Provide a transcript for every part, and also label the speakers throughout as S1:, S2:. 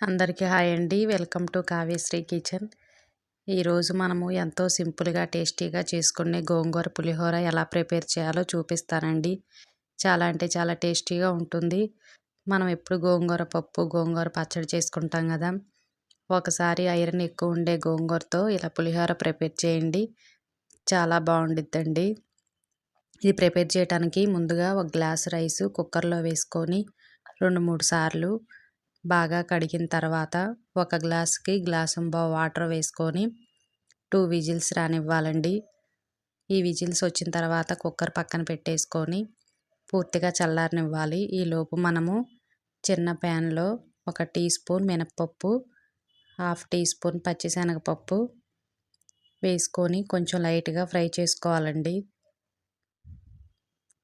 S1: అందరికీ హాయ్ అండి. Welcome to Kavyasri kitchen. ఈరోజు మనము ఎంతో సింపుల్గా టేస్టీగా చేసుకునే గోంగూర పులిహోర ఎలా ప్రిపేర్ చేయాలో చూపిస్తానండి. చాలా అంటే చాలా టేస్టీగా ఉంటుంది. మనం ఎప్పుడు గోంగూర పప్పు గోంగూర పచ్చడి చేసుకుంటాం కదా. ఒకసారి ఐరన్ ఎక్కువ ఉండే గోంగూరతో ఇలా పులిహోర ప్రిపేర్ చేయండి. చాలా బాగుండిద్దండి. ఇది ప్రిపేర్ చేయడానికి ముందుగా ఒక గ్లాస్ రైస్ కుక్కర్లో వేసుకొని రెండు మూడు సార్లు బాగా కడిగిన తర్వాత ఒక గ్లాస్కి గ్లాసు వాటర్ వేసుకొని టూ విజిల్స్ రానివ్వాలండి. ఈ విజిల్స్ వచ్చిన తర్వాత కుక్కర్ పక్కన పెట్టేసుకొని పూర్తిగా చల్లారనివ్వాలి. ఈలోపు మనము చిన్న ప్యాన్లో ఒక టీ స్పూన్ మినప్పప్పు హాఫ్ టీ స్పూన్ పచ్చిశనగపప్పు వేసుకొని కొంచెం లైట్గా ఫ్రై చేసుకోవాలండి.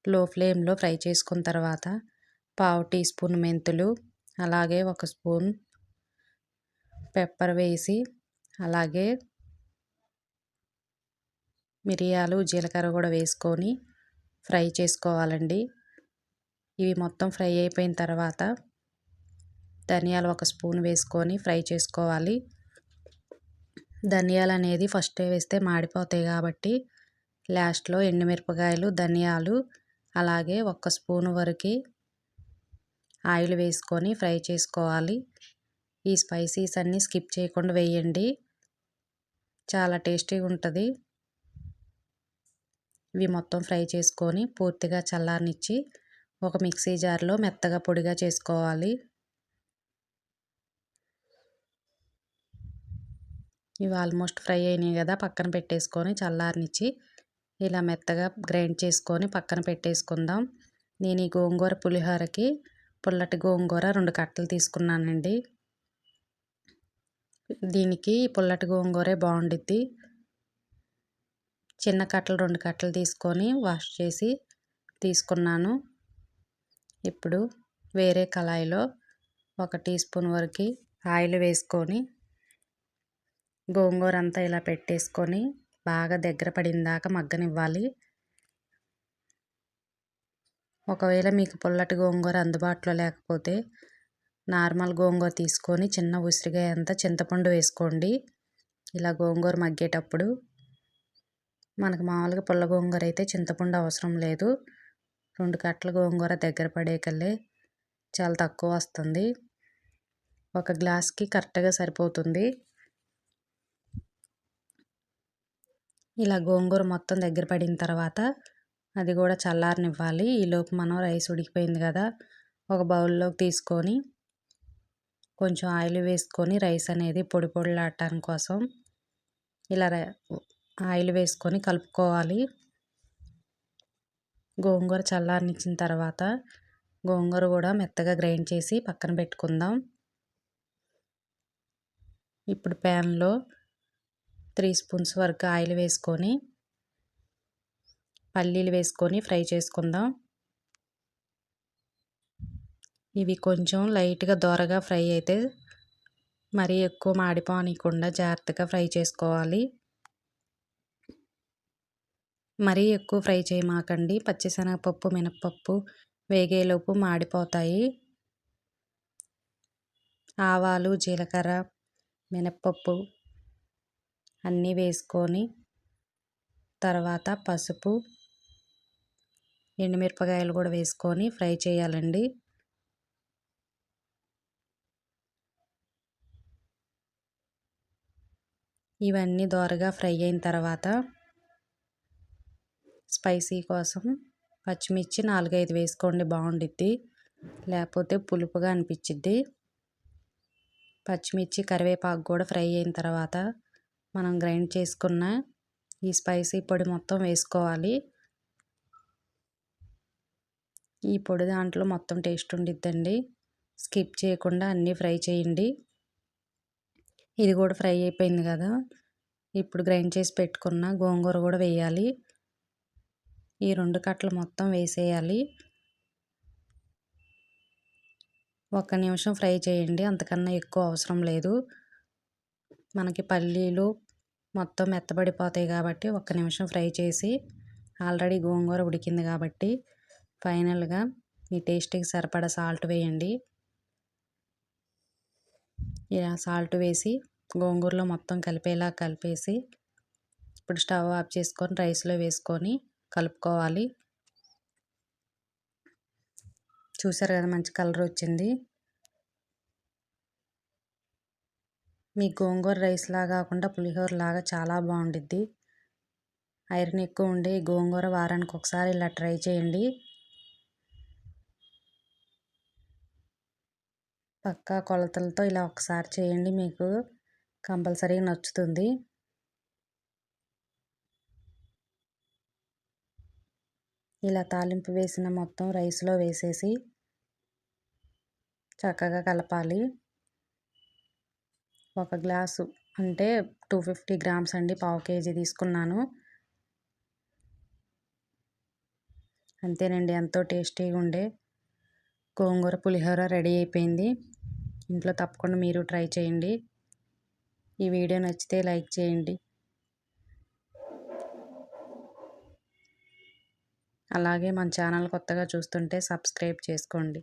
S1: లో ఫ్లేమ్లో ఫ్రై చేసుకున్న తర్వాత పావు టీ స్పూన్ మెంతులు అలాగే ఒక స్పూన్ పెప్పర్ వేసి అలాగే మిరియాలు జీలకర్ర కూడా వేసుకొని ఫ్రై చేసుకోవాలండి. ఇవి మొత్తం ఫ్రై అయిపోయిన తర్వాత ధనియాలు ఒక స్పూన్ వేసుకొని ఫ్రై చేసుకోవాలి. ధనియాలు అనేది ఫస్ట్ వేస్తే మాడిపోతాయి కాబట్టి లాస్ట్లో ఎండుమిరపకాయలు ధనియాలు అలాగే ఒక స్పూన్ వరకు ఆయిల్ వేసుకొని ఫ్రై చేసుకోవాలి. ఈ స్పైసీస్ అన్నీ స్కిప్ చేయకుండా వేయండి. చాలా టేస్టీగా ఉంటుంది. ఇవి మొత్తం ఫ్రై చేసుకొని పూర్తిగా చల్లారనిచ్చి ఒక మిక్సీ జార్లో మెత్తగా పొడిగా చేసుకోవాలి. ఇవి ఆల్మోస్ట్ ఫ్రై అయినాయి కదా పక్కన పెట్టేసుకొని చల్లారనిచ్చి ఇలా మెత్తగా గ్రైండ్ చేసుకొని పక్కన పెట్టేసుకుందాం. నేను ఈ గోంగూర పులిహోరకి పుల్లటి గోంగూర రెండు కట్టలు తీసుకున్నానండి. దీనికి పుల్లటి గోంగూరే బాగుండిద్ది. చిన్న కట్టలు రెండు కట్టలు తీసుకొని వాష్ చేసి తీసుకున్నాను. ఇప్పుడు వేరే కళాయిలో ఒక టీ స్పూన్ వరకు ఆయిల్ వేసుకొని గోంగూర అంతా ఇలా పెట్టేసుకొని బాగా దగ్గర పడిన దాకా మగ్గనివ్వాలి. ఒకవేళ మీకు పుల్లటి గోంగూర అందుబాటులో లేకపోతే నార్మల్ గోంగూర తీసుకొని చిన్న ఉసిరికాయ అంతా చింతపండు వేసుకోండి. ఇలా గోంగూర మగ్గేటప్పుడు మనకు మామూలుగా పుల్ల గోంగూర అయితే చింతపండు అవసరం లేదు. రెండు కట్టల గోంగూర దగ్గర పడేకల్లే చాలా తక్కువ వస్తుంది. ఒక గ్లాస్కి కరెక్ట్గా సరిపోతుంది. ఇలా గోంగూర మొత్తం దగ్గర పడిన తర్వాత అది కూడా చల్లారనివ్వాలి. ఈలోపు మనం రైస్ ఉడికిపోయింది కదా ఒక బౌల్లోకి తీసుకొని కొంచెం ఆయిల్ వేసుకొని రైస్ అనేది పొడి పొడిలాడటం కోసం ఇలా ఆయిల్ వేసుకొని కలుపుకోవాలి. గోంగూర చల్లారనిచ్చిన తర్వాత గోంగూర కూడా మెత్తగా గ్రైండ్ చేసి పక్కన పెట్టుకుందాం. ఇప్పుడు ప్యాన్లో త్రీ స్పూన్స్ వరకు ఆయిల్ వేసుకొని పల్లీలు వేసుకొని ఫ్రై చేసుకుందాం. ఇవి కొంచెం లైట్గా దోరగా ఫ్రై అయితే మరీ ఎక్కువ మాడిపోనికుండా జాగ్రత్తగా ఫ్రై చేసుకోవాలి. మరీ ఎక్కువ ఫ్రై చేయమాకండి. పచ్చిశనగపప్పు మినప్పప్పు వేగేలోపు మాడిపోతాయి. ఆవాలు జీలకర్ర మినప్పప్పు అన్నీ వేసుకొని తర్వాత పసుపు ఎండుమిరపకాయలు కూడా వేసుకొని ఫ్రై చేయాలండి. ఇవన్నీ దోరగా ఫ్రై అయిన తర్వాత స్పైసీ కోసం పచ్చిమిర్చి నాలుగైదు వేసుకోండి బాగుండిద్ది. లేకపోతే పులుపుగా అనిపించిద్ది పచ్చిమిర్చి కరివేపాకు కూడా ఫ్రై అయిన తర్వాత మనం గ్రైండ్ చేసుకున్న ఈ స్పైసీ పొడి మొత్తం వేసుకోవాలి. ఈ పొడి దాంట్లో మొత్తం టేస్ట్ ఉండిద్దండి. స్కిప్ చేయకుండా అన్నీ ఫ్రై చేయండి. ఇది కూడా ఫ్రై అయిపోయింది కదా. ఇప్పుడు గ్రైండ్ చేసి పెట్టుకున్న గోంగూర కూడా వేయాలి. ఈ రెండు కట్టలు మొత్తం వేసేయాలి. ఒక్క నిమిషం ఫ్రై చేయండి. అంతకన్నా ఎక్కువ అవసరం లేదు. మనకి పల్లీలు మొత్తం మెత్తబడిపోతాయి కాబట్టి ఒక్క నిమిషం ఫ్రై చేసి ఆల్రెడీ గోంగూర ఉడికింది కాబట్టి ఫైనల్గా మీ టేస్ట్కి సరిపడా సాల్ట్ వేయండి. ఇలా సాల్ట్ వేసి గోంగూరలో మొత్తం కలిపేలా కలిపేసి ఇప్పుడు స్టవ్ ఆఫ్ చేసుకొని రైస్లో వేసుకొని కలుపుకోవాలి. చూసారు కదా మంచి కలర్ వచ్చింది. మీ గోంగూర రైస్ లాగా కాకుండా పులిహోర లాగా చాలా బాగుండిద్ది. ఐరన్ ఎక్కువ ఉండే గోంగూర వారానికి ఒకసారి ఇలా ట్రై చేయండి. పక్కా కొలతలతో ఇలా ఒకసారి చేయండి మీకు కంపల్సరీ నచ్చుతుంది. ఇలా తాలింపు వేసిన మొత్తం రైస్లో వేసేసి చక్కగా కలపాలి. ఒక గ్లాసు అంటే టూ ఫిఫ్టీ గ్రామ్స్ అండి పావు కేజీ తీసుకున్నాను. అంతేనండి ఎంతో టేస్టీగా ఉండే గోంగూర పులిహోర రెడీ అయిపోయింది. ఇంట్లో తప్పకుండా మీరు ట్రై చేయండి. ఈ వీడియో నచ్చితే లైక్ చేయండి. అలాగే మన ఛానల్ కొత్తగా చూస్తుంటే సబ్స్క్రైబ్ చేసుకోండి.